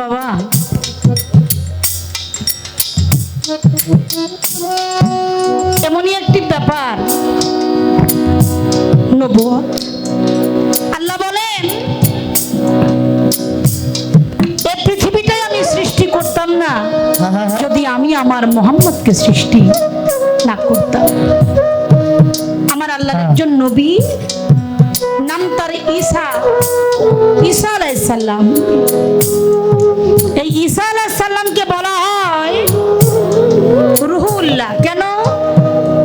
বাবা। এমনই একটি ব্যাপার। আল্লাহ বলেন এ পৃথিবীটাই আমি সৃষ্টি করতাম না। যদি আমি আমার মোহাম্মদকে সৃষ্টি না করতাম। আমার আল্লাহর হ্যাঁ। একজন নবী নাম তার ঈসা। ঈসা আলাইসাল্লাম এই ঈসা আলাইসাল্লামকে বলা হয় রুহুল্লাহ। কেন?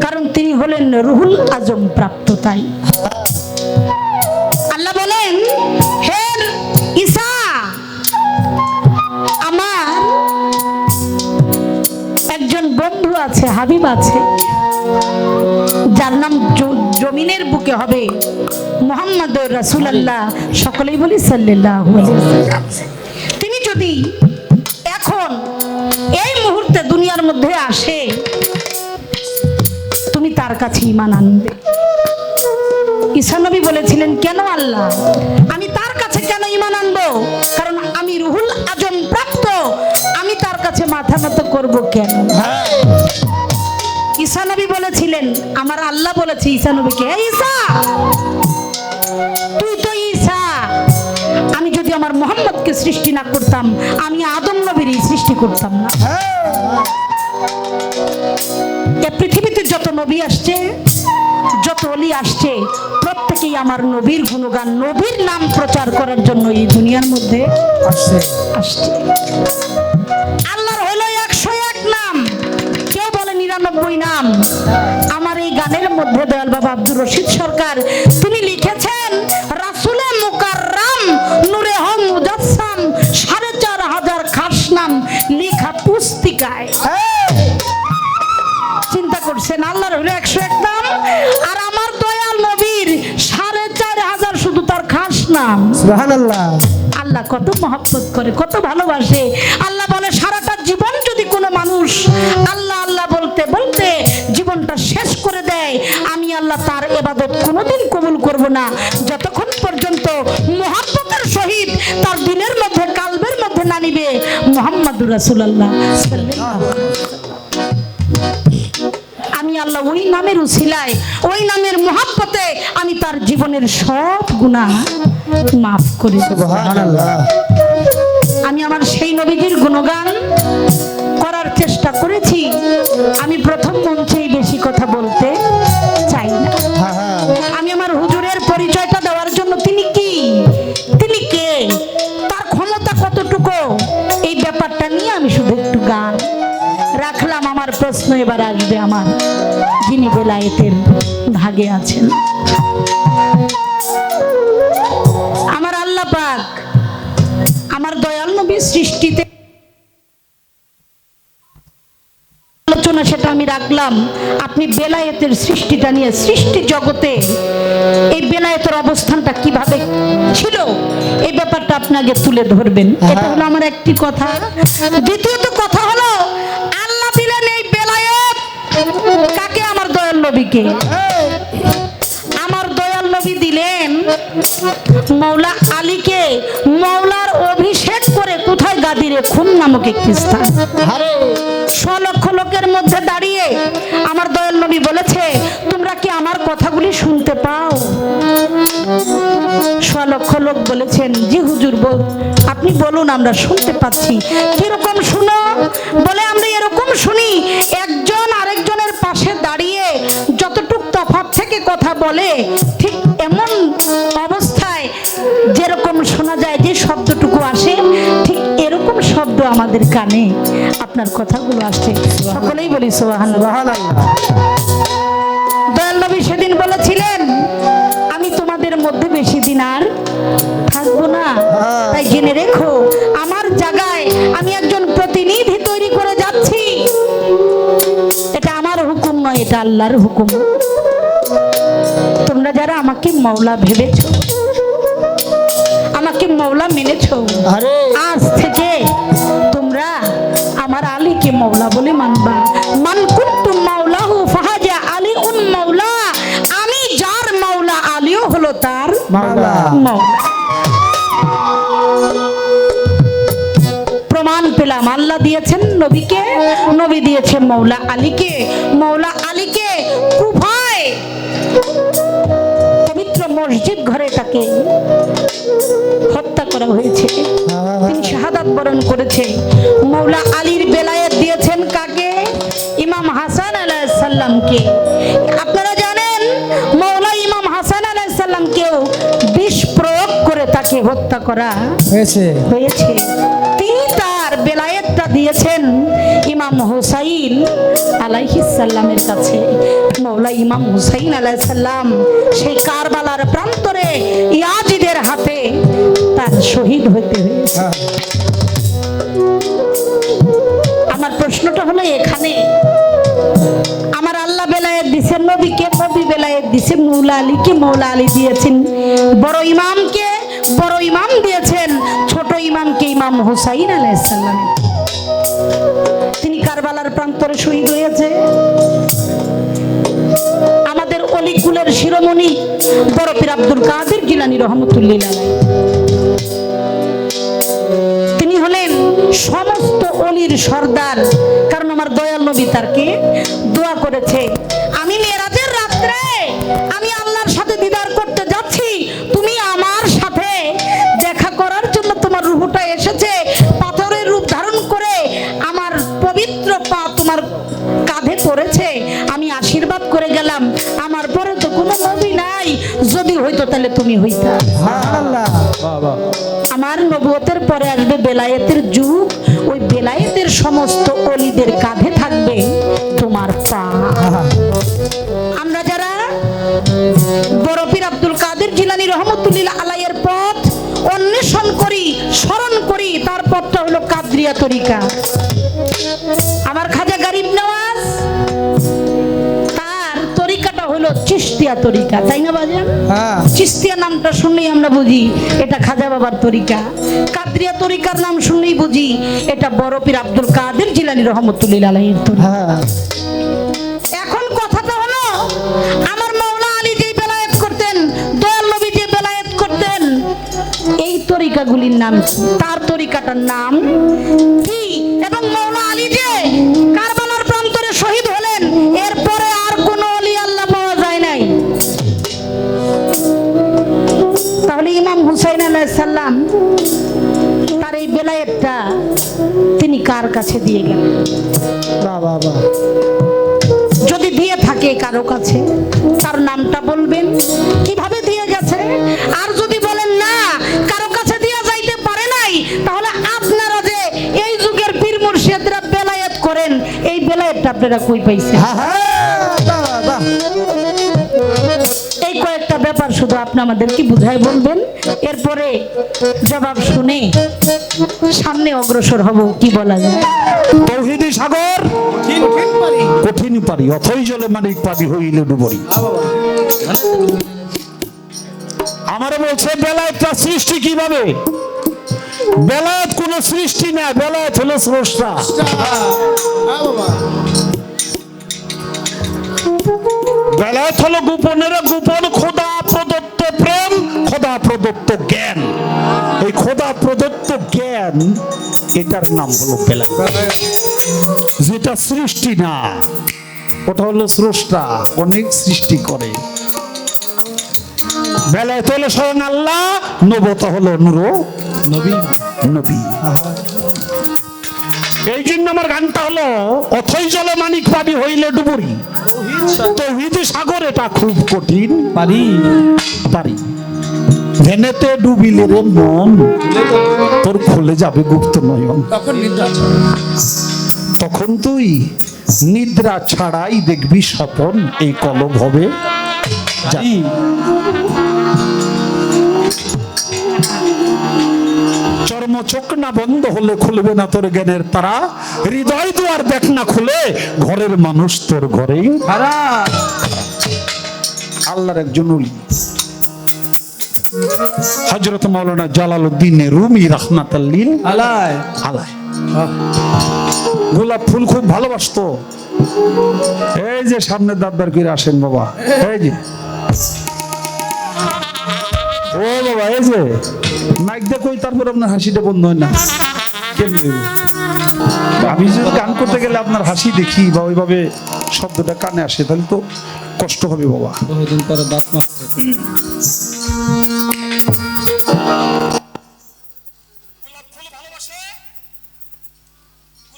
কারণ তিনি হলেন রুহুল আজম প্রাপ্ত তাই। আল্লাহ বলেন, হে ঈসা, আমার একজন বন্ধু আছে, হাবিব আছে, যার নাম জমিনের বুকে হবে মোহাম্মদ রাসুলাল্লাহ। সকলেই বলি সাল্লাহ তিনি যদি দুনিয়ার মধ্যে আসে, তুমি তার কাছে ইমান আনবে। ঈশানবী বলেছিলেন, কেন আল্লাহ? আমি তার কাছে কেন ইমান আনব? কারণ আমি রুহুল আজম প্রাপ্ত। আমি তার কাছে মাথা মতো করব কেন? ঈশানবী বলেছিলেন, আমার আল্লাহ বলেছে, ঈসা নবীকে, "এই তুই তো আমার মোহাম্মদকে সৃষ্টি না করতাম আমি আদম নবীরই সৃষ্টি করতাম না। এ পৃথিবীতে যত নবী আসছে যত অলি আসছে প্রত্যেকেই আমার নবীর গুণগান নবীর নাম প্রচার করার জন্য এই দুনিয়ার মধ্যে আসছে। আসছে। আল্লাহর হলো একশো এক নাম। কেউ বলে নিরানব্বই নাম। আমার এই গানের মধ্যে দয়াল বাবা আব্দুর রশিদ সরকার তিনি পুস্তিকায় চিন্তা করছেন আল্লাহর হলো একশো এক নাম আর আমার দয়াল নবীর সাড়ে চার হাজার শুধু তার খাস নাম। আল্লাহ কত মহব্বত করে কত ভালোবাসে। আল্লাহ বলে সারাটা জীবন যদি কোনো মানুষ আল্লাহ আল্লাহ বলতে বলতে জীবনটা শেষ করে দেয় আমি আল্লাহ তার এবাদত কোনোদিন কবুল করব না। মোহাম্মদুর রাসুলাল্লাহ আমি আল্লাহ ওই নামের ওই নামের মহাব্বতে আমি তার জীবনের সব গুণা মাফ করে সুবহানাল্লাহ। আমি আমার সেই নবীজির গুণগান করার চেষ্টা করেছি। আমি প্রথম মঞ্চেই বেশি কথা বলতে এবার আসবে আমার। যিনি বেলায়েতের ভাগে আছেন। আমার আল্লাহ পাক আমার দয়াল নবী সৃষ্টিতে আলোচনা সেটা আমি রাখলাম। আপনি বেলায়েতের সৃষ্টিটা নিয়ে সৃষ্টি জগতে এই বেলায়েতের অবস্থানটা কীভাবে ছিল এই ব্যাপারটা আপনাকে তুলে ধরবেন। এটা হলো আমার একটি কথা। দ্বিতীয়ত নবীকে আমার দয়াল নবী দিলেন মৌলা আলীকে মৌলার অভিষেক করে কোথায় গাদিরে খুন নামক একটি স্থান? আরে। লক্ষ লোকের মধ্যে দাঁড়িয়ে আমার দয়াল নবী বলেছে তোমরা কি আমার কথাগুলি শুনতে পাও? লক্ষ লোক বলেছেন জি হুজুর বল আপনি বলুন আমরা শুনতে পাচ্ছি। কীরকম শুনো? বলে আমরা এরকম শুনি বলে ঠিক এমন অবস্থায় যেরকম শোনা যায় যে শব্দটুকু আসে ঠিক এরকম শব্দ আমাদের কানে। আপনার কথাগুলো আসছে। সকলেই বলি সোহান দয়াল নবী সেদিন বলেছিলেন আমি তোমাদের মধ্যে বেশি দিন আর থাকব না। হ্যাঁ। তাই জেনে রেখো আমার জায়গায় আমি একজন প্রতিনিধি তৈরি করে যাচ্ছি। এটা আমার হুকুম নয় এটা আল্লাহর হুকুম। আমাকে মৌলা ভেবেছো? আমাকে মৌলা মেনেছো? আজ থেকে তোমরা আমার আলীকে মৌলা বলে মানবা। মান কুন্তুম মাওলাহু ফাহাজা আলী উন মাওলা। আমি যার মাওলা আলীও হলো তার মাওলা। মাওলা। নাম আল্লাহ দিয়েছেন নবীকে নবী দিয়েছেন মৌলা আলীকে মৌলা আলীকে। আলাইসাল্লামকে আপনারা জানেন মৌলা ইমাম হাসান আলাইসাল্লামকেও বিষ প্রয়োগ করে তাকে হত্যা করা হয়েছে। হয়েছে। তিনি তার বেলায়েতটা দিয়েছেন ইমাম হুসাইন আলাইহিসাল্লামের কাছে। মৌলা ইমাম হুসাইন আলাইসাল্লাম সেই কারবালার প্রান্তরে ইয়াজিদের হাতে তার শহীদ হতে হয়েছে। হ্যাঁ, আমার প্রশ্নটা হলো এখানে মৌলা আলীকে মৌলা আলী দিয়েছেন? বড় ইমামকে বড় ইমাম দিয়েছেন, ছোট ইমামকে ইমাম হুসাইন আলাইসাল্লাম তিনি কারবালার প্রান্তরে শহীদ হয়েছে। আমাদের অলিকুলের শিরোমণি বড় পীর আব্দুল কাদের জিলানী রহমতুল্লিল তিনি হলেন সমস্ত অলির সর্দার। কারণ আমার দয়াল নবী তারকে তাহলে তুমি হইতা। আমার নবুয়তের পরে আসবে বেলায়েতের যুগ। ওই বেলায়েতের সমস্ত অলিদের কাঁধে থাকবে তোমার পা আমরা যারা বরফির আব্দুল কাদের জিলানি রহমতুল্লিল্লাহ আলাইয়ের পথ অন্বেষণ করি স্মরণ করি তার পথটা হলো কাদরিয়া তরিকা। চিস্তিয়া তরিকা তাই না বাজান হ্যাঁ। চিস্তিয়া নামটা শুনলেই আমরা বুঝি এটা খাজা বাবার তরিকা। কাদরিয়া তরিকার নাম শুনলেই বুঝি এটা বরফির আব্দুল কাদের জিলানি রহমতুল্লিল আলাইয়ের তরিকা। হ্যাঁ। এখন কথাটা হলো আমার মৌলা আলী যে বেলায়েত করতেন দয়াল নবী যে বেলায়েত করতেন এই তরিকাগুলির নাম কি? তার তরিকাটার নাম কি? এবং কাছে দিয়ে গেল। বাহ বাহ যদি দিয়ে থাকে কারও কাছে তার নামটা বলবেন। কীভাবে দিয়ে গেছে? আর যদি বলেন না কারও কাছে দিয়ে যাইতে পারে নাই তাহলে আপনারা যে এই যুগের পীর মুর্শিদরা বেলায়েত করেন এই বেলায়েতটা আপনারা কই পাইছেন? হ্যাঁ, হ্যাঁ, ব্যাপার শুধু আপনি আমাদেরকে বুঝাই বলবেন এরপরে জবাব শুনে সামনে অগ্রসর হব কি বলা যায়? তৌহিদি সাগর কঠিন পারি। অথই জলে মানিক পাবি হইলে ডুবরি। আমারে বলছে বেলায়েতটা সৃষ্টি কীভাবে? বেলায়েত কোন সৃষ্টি না বেলায়েত হলো স্রষ্টা। বেলায়েত হলো গোপনের গোপন খোদা প্রদত্ত প্রেম খোদা প্রদত্ত জ্ঞান। এই খোদা প্রদত্ত জ্ঞান এটার নাম হলো যেটা সৃষ্টি না ওটা হলো স্রষ্টা অনেক সৃষ্টি করে। বেলায় হলো স্বয়ং আল্লাহ নবতা হলো নুর নবী। নবী। এই জন্য আমার গানটা হলো অথই জলে মানিক পাবি হইলে ডুবুরি। তৌহিদ সাগর এটা খুব কঠিন। পারি। পারি। ভেনেতে ডুবিলে রে মন তোর খুলে যাবে গুপ্ত নয়ন। তখন তুই নিদ্রা ছাড়াই দেখবি স্বপন এই কলব হবে জানি চর্ম চোখ না বন্ধ হলে খুলবে না তোর জ্ঞানের তারা? হৃদয় দুয়ার দেখ না খুলে, ঘরের মানুষ তোর ঘরেই আল্লাহর একজন হজরত মাওলানা জালালউদ্দিন রুমি রহমাতাল্লিন আলায় আলায় গোলাপ ফুল খুব ভালোবাসতো। এই যে সামনে দাদার করে আসেন বাবা, এই যে। ও বাবা, এই যে। মাইক দেখো তারপর আপনার হাসিটা বন্ধ হয় না। আমি যদি গান করতে গেলে আপনার হাসি দেখি বা ওইভাবে শব্দটা কানে আসে তাহলে তো কষ্ট হবে বাবা। বহুদিন পরে দাঁত মারছে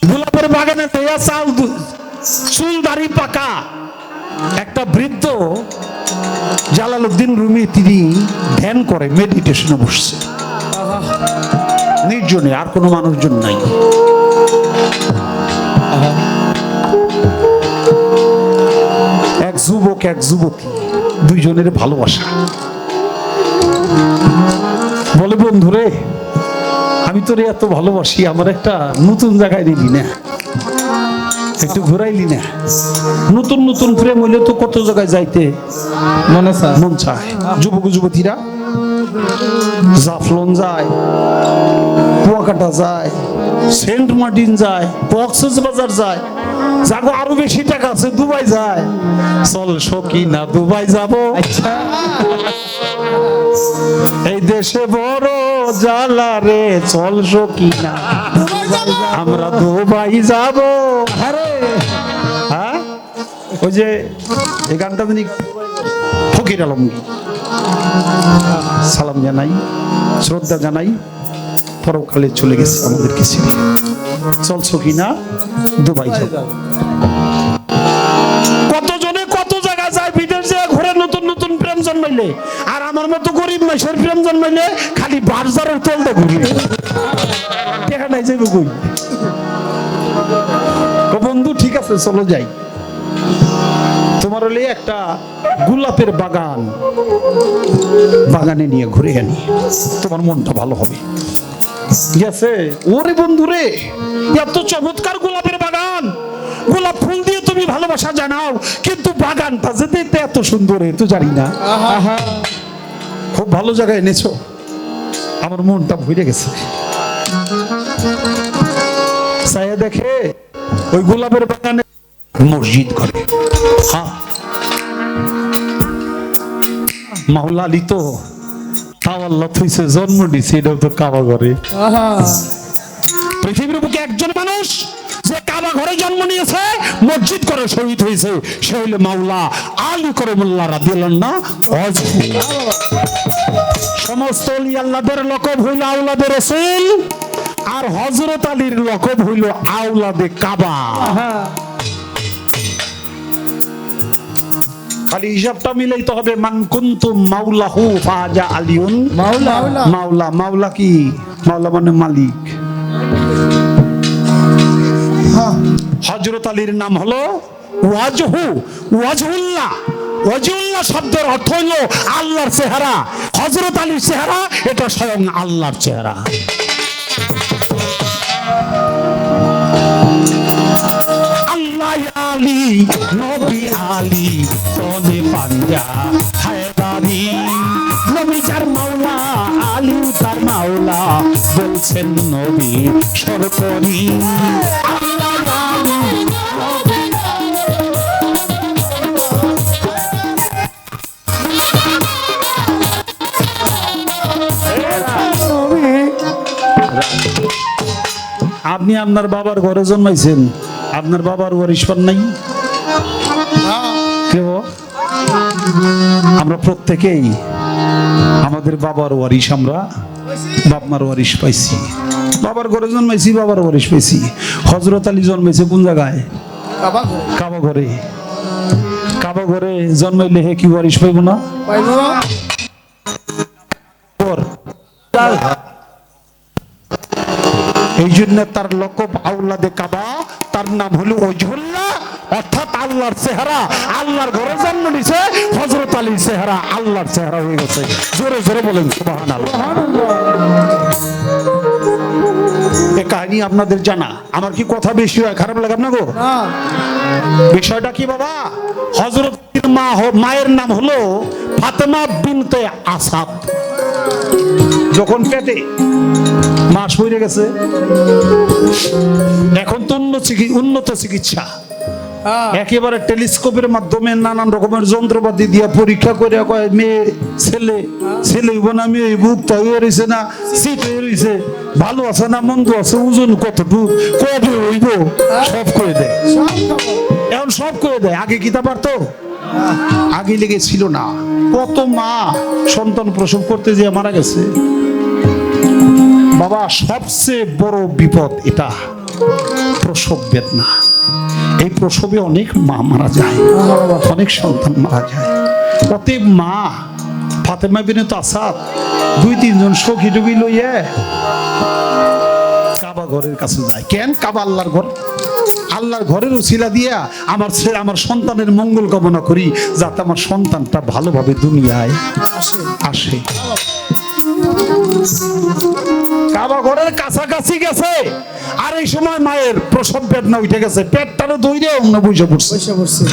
গোলাপের বাগানে চাল চুল দাড়ি পাকা। একটা বৃদ্ধ জালালউদ্দিন রুমি তিনি ধ্যান করে মেডিটেশনে বসছে। নির্জনে আর কোনো মানুষজন নাই। এক যুবক এক যুবতী দুইজনের ভালোবাসা। বলে বন্ধুরে আমি তোরে এত ভালোবাসি আমার একটা নতুন জায়গায় নিলি না। একটু ঘুরাইলি না। নতুন নতুন প্রেম হইলে তো কত জায়গায় যাইতে মনে মন চায়। যুবক যুবতীরা জাফলন যায় কুয়াকাটা যায় সেন্ট মার্টিন যায় কক্সেস বাজার যায়। যাগো আরও বেশি টাকা আছে দুবাই যায়। চল সকি না দুবাই যাব। আচ্ছা। এই দেশে বড় জ্বালা রে চল সকি না আমরা দুবাই যাব। আরে হ্যাঁ? ওই যে এই গানটা জানি ফকির আলমগীর। সালাম জানাই, শ্রদ্ধা জানাই, পরকালে চলে গেছে আমাদেরকে ছেড়ে চলছো কি না দুবাই যাও। কতজনে কত জায়গা যায় বিদেশ যায় ঘুরে নতুন নতুন প্রেম জন্মাইলে? আর আমার মতো গরিব মাসের প্রেম জন্মাইলে খালি বারজারের তলটা ঘুরি। দেখা নাই যাইব কই বন্ধু, ঠিক আছে, চলো যাই। তোমার হলে একটা গোলাপের বাগান। বাগানে নিয়ে ঘুরে আনি। তোমার মনটা ভালো হবে। গেছে ওরে বন্ধু রে এত চমৎকার গোলাপের বাগান। গোলাপ ফুল দিয়ে তুমি ভালোবাসা জানাও কিন্তু বাগানটা যে দেখতে এত সুন্দর এ তো জানি না। খুব ভালো জায়গায় এনেছো। আমার মনটা ভরে গেছে। সায়া দেখে ওই গোলাপের বাগানে মসজিদ করে হ্যাঁ। মাওলা আলী তো তাও আল্লাহ থইছে জন্ম দিছে এটাও তো কাবা আহা। পৃথিবীর বুকে একজন মানুষ যে কাবা ঘরে জন্ম নিয়েছে মসজিদ করে শহীদ হয়েছে সে হইলে মাওলা আলী করমুল্লাহ রাদিয়াল্লাহু না সমস্ত অলি আল্লাহদের লকব হইল আউলাদের রসুল আর হযরত আলীর লকব হইল আউলাদে কাবা। খালি হিসাবটা মিলাইতে হবে মান কুনতুম মাওলাহু ফাজা আলিউন। মাওলা। মাওলা। মাওলা কি? মাওলা মানে মালিক। হ্যাঁ। হজরত আলীর নাম হলো ওয়াজহু ওয়াজহুল্লাহ। ওয়াজহুল্লাহ শব্দের অর্থ হলো আল্লাহর চেহারা। হজরত আলীর চেহারা এটা স্বয়ং আল্লাহর চেহারা। নবী আলী পাঞ্জা নবী যার মাওলা, আলী তার মাওলা, বলছেন নবী আপনি আপনার বাবার ঘরে জন্মাইছেন। আপনার বাবার ওয়ারিশ পান নাই? কেউ আমরা প্রত্যেকেই আমাদের বাবার ওয়ারিশ আমরা বাপমার ওয়ারিশ পাইছি। বাবার ঘরে জন্মাইছি বাবার ওয়ারিশ পাইছি। হজরত আলী জন্মাইছে কোন জায়গায়? কাবা ঘরে। কাবা ঘরে। জন্মাইলে হে কি ওয়ারিশ পাইব না? এই জন্য তার লকব আউলাদে কাবা তার নাম হলো ওজহুল্লাহ অর্থাৎ আল্লাহর চেহারা। আল্লাহর ঘরে জন্ম নিছে হজরত আলীর চেহারা। আল্লাহর চেহারা হয়ে গেছে। জোরে জোরে বলেন সুবহানাল্লাহ। এ কাহিনী আপনাদের জানা। আমার কি কথা বেশি হয়? খারাপ লাগে আপনাকে? বিষয়টা কি বাবা? হজরত মা মায়ের নাম হলো ফাতেমা বিনতে আসাদ। যখন পেটে মাস হয়ে গেছে এখন তো উন্নত চিকি- উন্নত চিকিৎসা। হ্যাঁ। একেবারে টেলিস্কোপের মাধ্যমে নানান রকমের যন্ত্রপাতি দিয়ে পরীক্ষা করে কয় মেয়ে ছেলে ছেলে হইব না মেয়ে বুক তো হয়ে রয়েছে না শীত হয়ে রয়েছে ভালো আছে না মন্দ আছে ওজন কতটুকু কবে হইব? সব করে দেয়। এখন সব করে দেয়। আগে কি তা পারতো? আগে লেগে ছিল না। কত মা সন্তান প্রসব করতে যে মারা গেছে। বাবা, সবচেয়ে বড় বিপদ এটা। প্রসব বেদনা। এই প্রসবে অনেক মা মারা যায়, অনেক সন্তান মারা যায়। অতএব মা, ফাতেমা বিনে তো আসাদ, দুই, তিনজন সখী টুকি লইয়ে কাবা ঘরের কাছে যায়। কেন কাবা আল্লাহর ঘর? আল্লাহর ঘরের উসিলা দিয়া আমার ছেলে আমার সন্তানের মঙ্গল কামনা করি, যাতে আমার সন্তানটা ভালোভাবে দুনিয়ায় আসে। আসে। কাবা ঘরের কাছাকাছি গেছে। আর এই সময় মায়ের প্রসব বেদনা উঠে গেছে। পেটটারও অন্য বুঝে পড়ছে। বসে পড়ছে।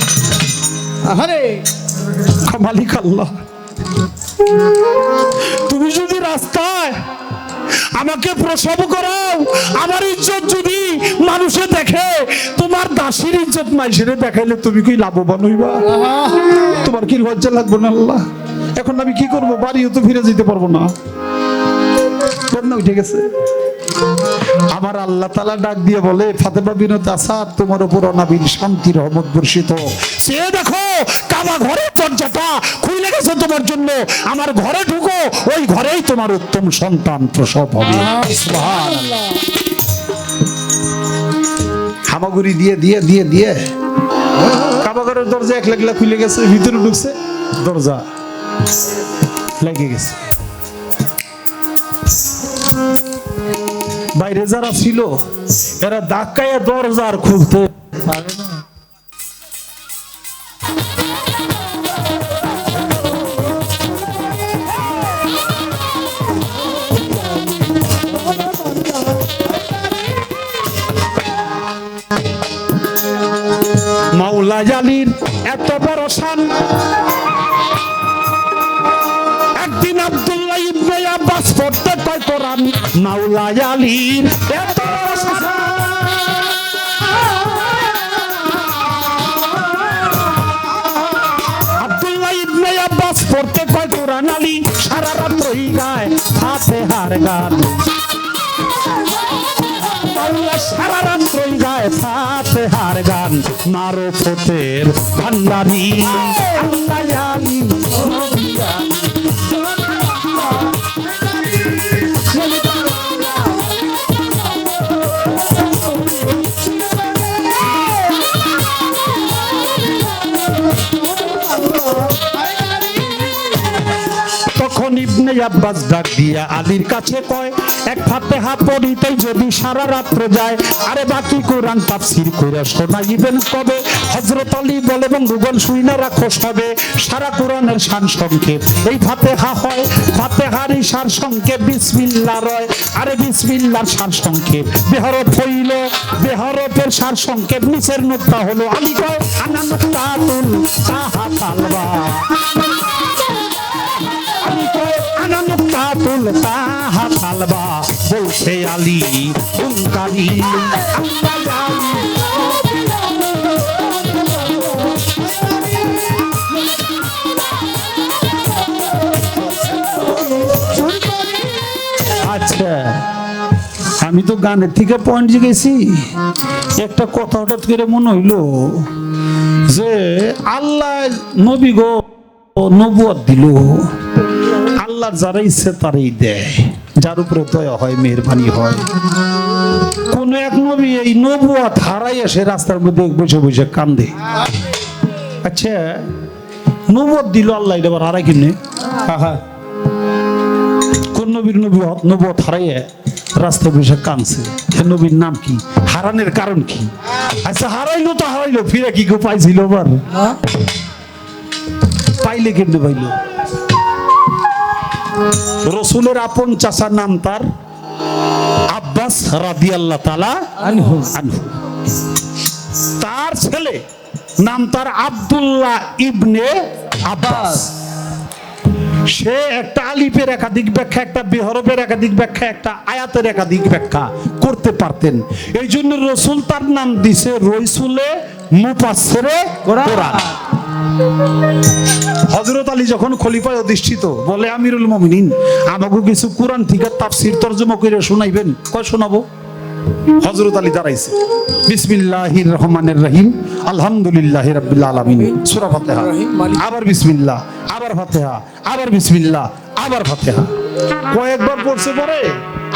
মালিক আল্লাহ। তুমি যদি রাস্তায় আমাকে প্রসব করাও আমার ইজ্জত যদি মানুষে দেখে তোমার দাসির ইজ্জত মাইসেরে দেখাইলে তুমি কি লাভবান হইবা? তোমার কি লজ্জা লাগবে না আল্লাহ? এখন আমি কি করব? বাড়িও তো ফিরে যেতে পারব না। উঠে গেছে। আল্লাহ তালা ডাক দিয়ে বলে, ফাতেমা তোমার উপর শান্তি, রহমত বর্ষিত। সে দেখো, কাবা ঘরের দরজাটা খুলে গেছে তোমার জন্য। আমার ঘরে ঢুকো, ওই ঘরেই তোমার উত্তম সন্তান প্রসব হবে। হামাগুড়ি দিয়ে দিয়ে দিয়ে দিয়ে। কাবা ঘরের দরজা এক লাগলা খুলে গেছে, ভিতরে ঢুকছে, দরজা লেগে গেছে। বাইরে যারা ছিল এরা ধাক্কায় দরজা আর খুলতে পারে। মাওলা জালির এত বড় শান এত শান আব্দুল্লাহ ইবনে আব্বাস পড়তে কয় কোরআন আলী, সারা রাত্রই গায় ফাতিহার গান। আল্লাহ সারা রাত্রই গায় ফাতিহার গান। মারো ফতের ভান্ডারি। ইবনে আব্বাস ডাক দিয়া আলীর কাছে কয়, এক ফাতেহা পড়িতে যদি সারা রাত্র যায়, আরে বাকি কোরআন তাফসীর কইরা শোনাইবেন কবে? হযরত আলী বলে বন্ধুগণ শুইনা রাখো সবে সারা কোরআনের শান সংক্ষেপ। এই ফাতেহা হয়, ফাতেহারই সার সংক্ষেপ। বিসমিল্লাহ রয়, আরে বিসমিল্লাহর সার সংক্ষেপ। বেহরফ হইল বেহরফের সার সংক্ষেপ। নিচের নোটটা হলো আলী কয় আনা নোট্টাতুল তাহা তালবা আচ্ছা আমি তো গানের থেকে পয়েন্ট গেছি একটা কথা হঠাৎ করে মনে হইল যে আল্লাহ নবী গো নবুয়াত দিল। আল্লাহর যারা ইচ্ছে তারাই দেয়। যার উপরে দয়া হয় মেহরবানি হয়। কোন এক নবী এই নবুয়াত হারাই আসে রাস্তার মধ্যে বসে বসে কান্দে। আচ্ছা নবুয়াত দিল আল্লাহ এটা আবার হারাই কিনে আহা। কোন নবীর নবী নবুয়াত হারাইয়ে রাস্তায় বসে কানছে সে নবীর নাম কি? হারানোর কারণ কি? আচ্ছা হারাইলো তো হারাইলো ফিরে কি কেউ পাইছিল আবার? হ্যাঁ? পাইলে কেমনে পাইল? রসুলের আপন চাচার নাম তার আব্বাস রাদি আল্লাহ তালা আনহু। তার ছেলে নাম তার আব্দুল্লাহ ইবনে আব্বাস সে একটা আলিফের একাধিক ব্যাখ্যা একটা বেহরফের একাধিক ব্যাখ্যা একটা আয়াতের একাধিক ব্যাখ্যা করতে পারতেন এই জন্য রসুল তার নাম দিছে রইসুলে মুপাসেরে কোরআন। হজরত আলী যখন খলিফায় অধিষ্ঠিত, বলে, আমিরুল মমিনিন আমাকে কিছু কোরআন থেকে তাফসির তর্জমা করে শোনাইবেন, কয় শোনাবো? হজরত আলী দাঁড়াইছে। বিসমিল্লাহির রহমানের রহিম, আলহামদুলিল্লাহ রাব্বিল আলামিন। সূরা ফাতিহা। আবার বিসমিল্লাহ, আবার ফাতিহা, আবার বিসমিল্লাহ, আবার ফাতিহা। কয়েকবার পড়ছে পরে,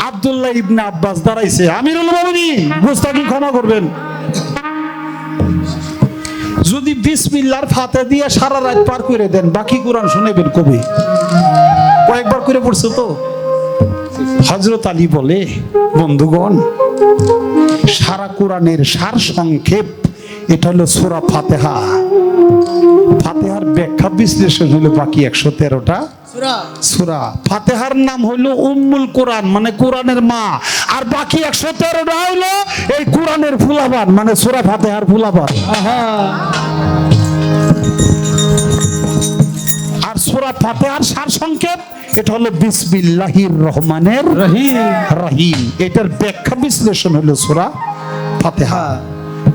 আব্দুল্লাহ ইবনে আব্বাস দাঁড়াইছে, আমিরুল মুমিনিন মুস্তাকি ক্ষমা করবেন। যদি বিসমিল্লার ফাতে দিয়ে সারা রাত পার করে দেন, বাকি কোরআন শুনেবেন কবি কয়েকবার করে পড়ছো তো? হজরত আলী বলে, বন্ধুগণ, সারা কোরআনের সার সংক্ষেপ এটা হলো সুরা ফাতেহা। ফাতেহার ব্যাখ্যা বিশ্লেষণ হলো বাকি একশো তেরোটা। সূরা। সুরা। ফাতেহার নাম হইল উম্মুল কোরআন মানে কোরআনের মা। আর বাকি একশো তেরোটা হইল এই কোরআনের ফুলাবান মানে সুরা ফাতেহার ফুলাবান। আর সুরা ফাতেহার সার সংক্ষেপ এটা হলো বিসমিল্লাহির রহমানের রহিম। রহিম। এটার ব্যাখ্যা বিশ্লেষণ হলো সুরা ফাতেহা।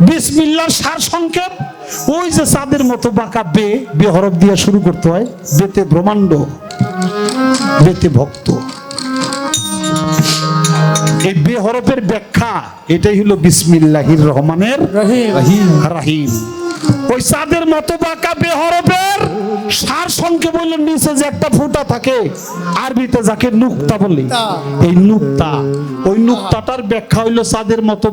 বিসমিল্লাহর সার সংক্ষেপ। ওই যে চাঁদের মতো বাঁকা বে বে হরফ দিয়ে শুরু করতে হয় বেতে ব্রহ্মাণ্ড বেতে ভক্ত। এই বে হরফের ব্যাখ্যা এটাই হলো বিসমিল্লাহির রহমানের রহিম। রহিম। রাহিম ওই চাঁদের মতো বাঁকা বেহরফের সার সংক্ষেপ বলল নিচে যে একটা ফুটা থাকে আরবিতে যাকে নুক্তা বলে। এই নুক্তা। ওই নুক্তাটার ব্যাখ্যা হইল চাঁদের মতো